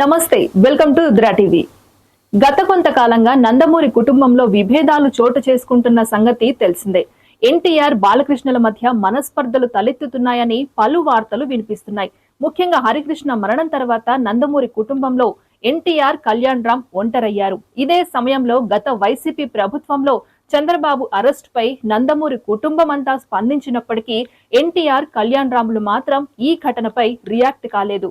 నమస్తే welcome to Rudra TV. గత కొంతకాలంగా నందమూరి కుటుంబంలో విభేదాలు చోటు చేసుకుంటున్న సంగతి తెలిసిందే. ఎన్టీఆర్ బాలకృష్ణల మధ్య మనస్పర్ధలు తలెత్తుతున్నాయని పలు వార్తలు వినిపిస్తున్నాయి. ముఖ్యంగా హరికృష్ణ మరణం తర్వాత నందమూరి కుటుంబంలో ఎన్టీఆర్ కళ్యాణ్ రామ్ ఒంటరయ్యారు. ఇదే సమయంలో గత వైసీపీ ప్రభుత్వంలో చంద్రబాబు అరెస్ట్ పై నందమూరి కుటుంబం అంతా స్పందించినప్పటికీ ఎన్టీఆర్ కళ్యాణ్ రాములు మాత్రం ఈ ఘటనపై రియాక్ట్ కాలేదు.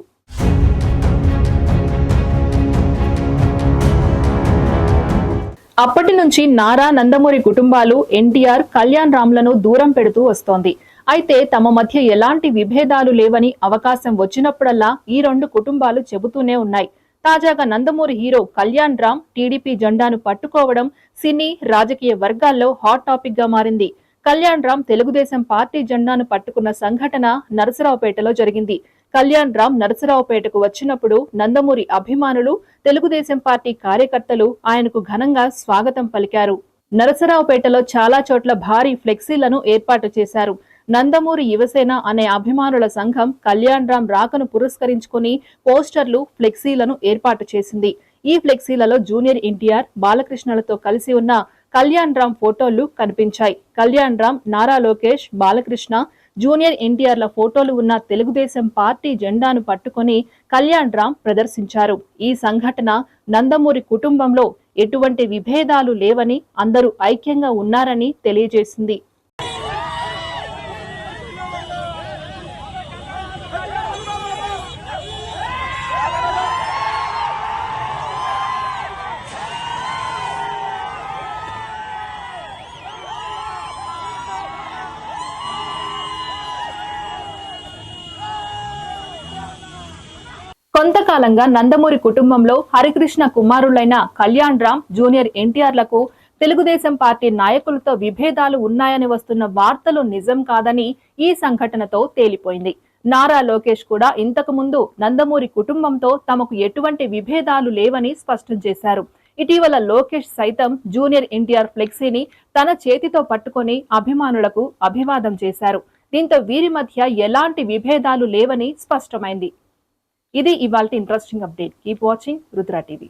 అప్పటి నుంచి నారా నందమూరి కుటుంబాలు ఎన్టీఆర్ కళ్యాణ్ రామ్లను దూరం పెడుతూ వస్తోంది. అయితే తమ మధ్య ఎలాంటి విభేదాలు లేవని అవకాశం వచ్చినప్పుడల్లా ఈ రెండు కుటుంబాలు చెబుతూనే ఉన్నాయి. తాజాగా నందమూరి హీరో కళ్యాణ్ రామ్ టీడీపీ జెండాను పట్టుకోవడం సినీ రాజకీయ వర్గాల్లో హాట్ టాపిక్గా మారింది. కళ్యాణ్ రామ్ తెలుగుదేశం పార్టీ జెండాను పట్టుకున్న సంఘటన నరసరావుపేటలో జరిగింది. కళ్యాణ్ రామ్ నరసరావుపేటకు వచ్చినప్పుడు నందమూరి అభిమానులు తెలుగుదేశం పార్టీ కార్యకర్తలు ఆయనకు ఘనంగా స్వాగతం పలికారు. నరసరావుపేటలో చాలా చోట్ల భారీ ఫ్లెక్సీలను ఏర్పాటు చేశారు. నందమూరి యువసేన అనే అభిమానుల సంఘం కళ్యాణ్ రామ్ రాకను పురస్కరించుకుని పోస్టర్లు ఫ్లెక్సీలను ఏర్పాటు చేసింది. ఈ ఫ్లెక్సీలలో జూనియర్ ఎన్టీఆర్ బాలకృష్ణలతో కలిసి ఉన్న కళ్యాణ్ రామ్ ఫోటోలు కనిపించాయి. కళ్యాణ్ రామ్ నారా లోకేష్ బాలకృష్ణ జూనియర్ ఎన్టీఆర్ల ఫోటోలు ఉన్న తెలుగుదేశం పార్టీ జెండాను పట్టుకొని కళ్యాణ్ రామ్ ప్రదర్శించారు. ఈ సంఘటన నందమూరి కుటుంబంలో ఎటువంటి విభేదాలు లేవని అందరూ ఐక్యంగా ఉన్నారని తెలియజేసింది. కొంతకాలంగా నందమూరి కుటుంబంలో హరికృష్ణ కుమారులైన కళ్యాణ్ రామ్ జూనియర్ ఎన్టీఆర్లకు తెలుగుదేశం పార్టీ నాయకులతో విభేదాలు ఉన్నాయని వస్తున్న వార్తలు నిజం కాదని ఈ సంఘటనతో తేలిపోయింది. నారా లోకేష్ కూడా ఇంతకు ముందు నందమూరి కుటుంబంతో తమకు ఎటువంటి విభేదాలు లేవని స్పష్టం చేశారు. ఇటీవల లోకేష్ సైతం జూనియర్ ఎన్టీఆర్ ఫ్లెక్సీని తన చేతితో పట్టుకొని అభిమానులకు అభివాదం చేశారు. దీంతో వీరి మధ్య ఎలాంటి విభేదాలు లేవని స్పష్టమైంది. ఇది ఇవాళ interesting update. Keep watching Rudra TV.